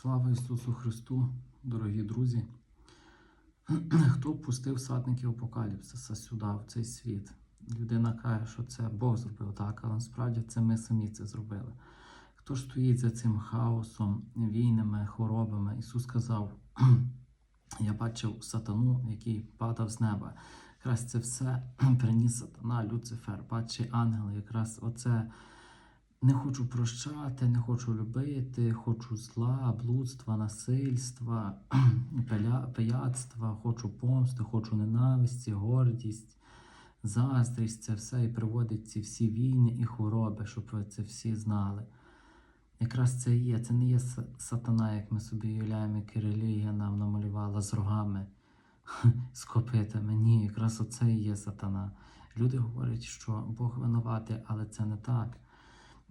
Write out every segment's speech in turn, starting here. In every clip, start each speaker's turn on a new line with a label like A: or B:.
A: Слава Ісусу Христу, дорогі друзі. Хто впустив садників апокаліпсиса сюди, в цей світ? Людина каже, що це Бог зробив так, але насправді це ми самі це зробили. Хто ж стоїть за цим хаосом, війнами, хворобами? Ісус сказав: Я бачив сатану, який падав з неба. Якраз це все приніс сатана, Люцифер, бачить ангели. Якраз оце не хочу прощати, не хочу любити, хочу зла, блудства, насильства, пияцтва, хочу помсти, хочу ненависті, гордість, заздрість. Це все і приводить ці всі війни і хвороби, щоб ви це всі знали. Якраз це є. Це не є сатана, як ми собі уявляємо, як релігія нам намалювала з рогами, з копитами. Ні, якраз оце і є сатана. Люди говорять, що Бог винуватий, але це не так.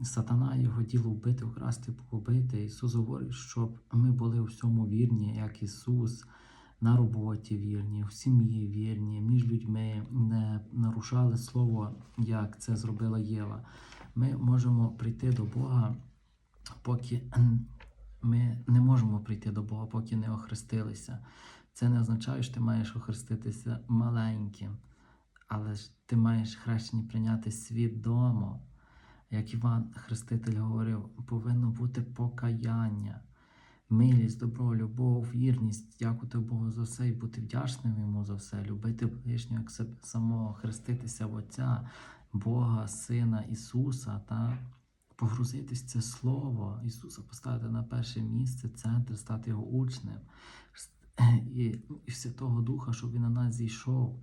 A: Сатана його діло вбити, вкрасти, погубити. Ісус говорить, щоб ми були у всьому вірні, як Ісус, на роботі вірні, в сім'ї вірні, між людьми не нарушали слово, як це зробила Єва. Ми можемо прийти до Бога, поки ми не можемо прийти до Бога, поки не охрестилися. Це не означає, що ти маєш охреститися маленьким, але ж ти маєш хрещення прийняти свідомо. Як Іван Хреститель говорив, повинно бути покаяння, милість, добро, любов, вірність, дякувати Богу за все і бути вдячним йому за все, любити ближнього як себе самого, хреститися в Отця, Бога, Сина Ісуса та погрузитись це Слово Ісуса, поставити на перше місце, центр, стати його учнем і, і Святого Духа, щоб він на нас зійшов.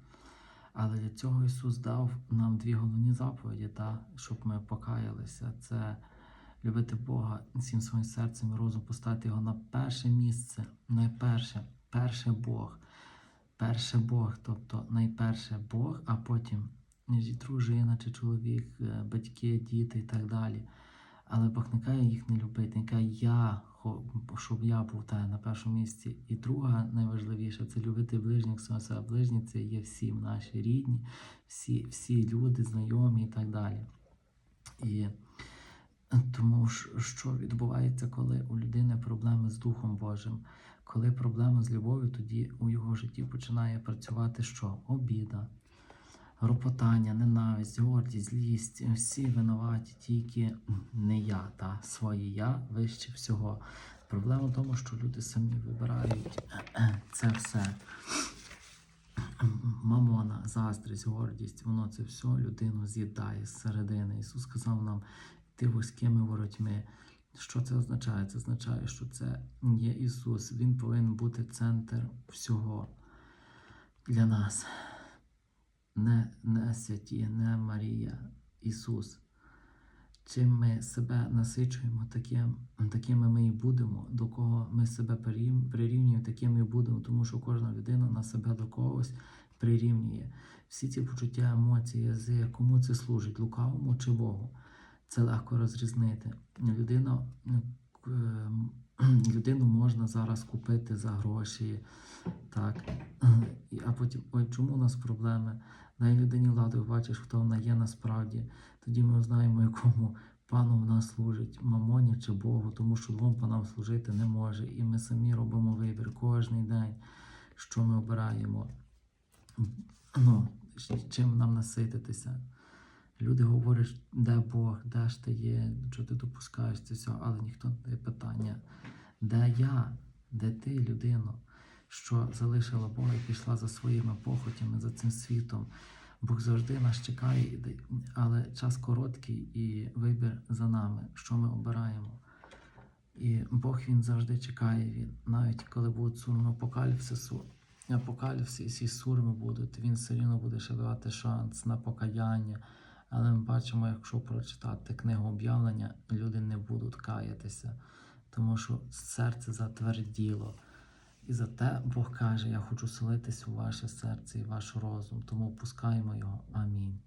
A: Але для цього Ісус дав нам дві головні заповіді, та, щоб ми покаялися. Це любити Бога всім своїм серцем і розум, поставити його на перше місце, найперше, перше Бог, перше Бог, тобто найперше Бог, а потім дружина, чи чоловік, е, батьки, діти і так далі. Але не каже їх не любити, він каже, я, щоб я був та, на першому місці. І друга найважливіша це любити ближніх самого себе. Ближні це є всі наші рідні, всі, всі люди, знайомі і так далі. І тому що відбувається, коли у людини проблеми з Духом Божим, коли проблеми з любов'ю, тоді у його житті починає працювати що? Обіда, ропотання, ненависть, гордість, злість, всі винуваті, тільки не я, та своє я вище всього. Проблема в тому, що люди самі вибирають це все. Мамона, заздрість, гордість, воно це все людину з'їдає зсередини. Ісус сказав нам йти вузькими воротьми. Що це означає? Це означає, що це є Ісус. Він повинен бути центр всього для нас. Не, не святі, не Марія, Ісус. Чим ми себе насичуємо, таким, такими ми і будемо, до кого ми себе прирівнюємо, такими і будемо, тому що кожна людина на себе до когось прирівнює. Всі ці почуття, емоції, язик, кому це служить, лукавому чи Богу. Це легко розрізнити. Людина, е, людину можна зараз купити за гроші, так. А потім, ой, чому у нас проблеми? Дай людині владу, бачиш, хто вона є насправді. Тоді ми знаємо, якому пану вона служить, мамоні чи Богу, тому що двом панам служити не може. І ми самі робимо вибір кожен день, що ми обираємо, ну, чим нам насититися. Люди говорять, де Бог, де ж ти є, що ти допускаєш це все, але ніхто не дає питання, де я, де ти, людино, що залишила Бога і пішла за своїми похотями, за цим світом. Бог завжди нас чекає, але час короткий і вибір за нами, що ми обираємо. І Бог він завжди чекає. Він навіть коли будуть сурми апокаліпсису, апокаліпсис і сурми будуть, він все рівно буде ще давати шанс на покаяння. Але ми бачимо, якщо прочитати книгу об'явлення, люди не будуть каятися, тому що серце затверділо. І за те Бог каже: Я хочу селитись у ваше серце і ваш розум, тому пускаємо його. Амінь.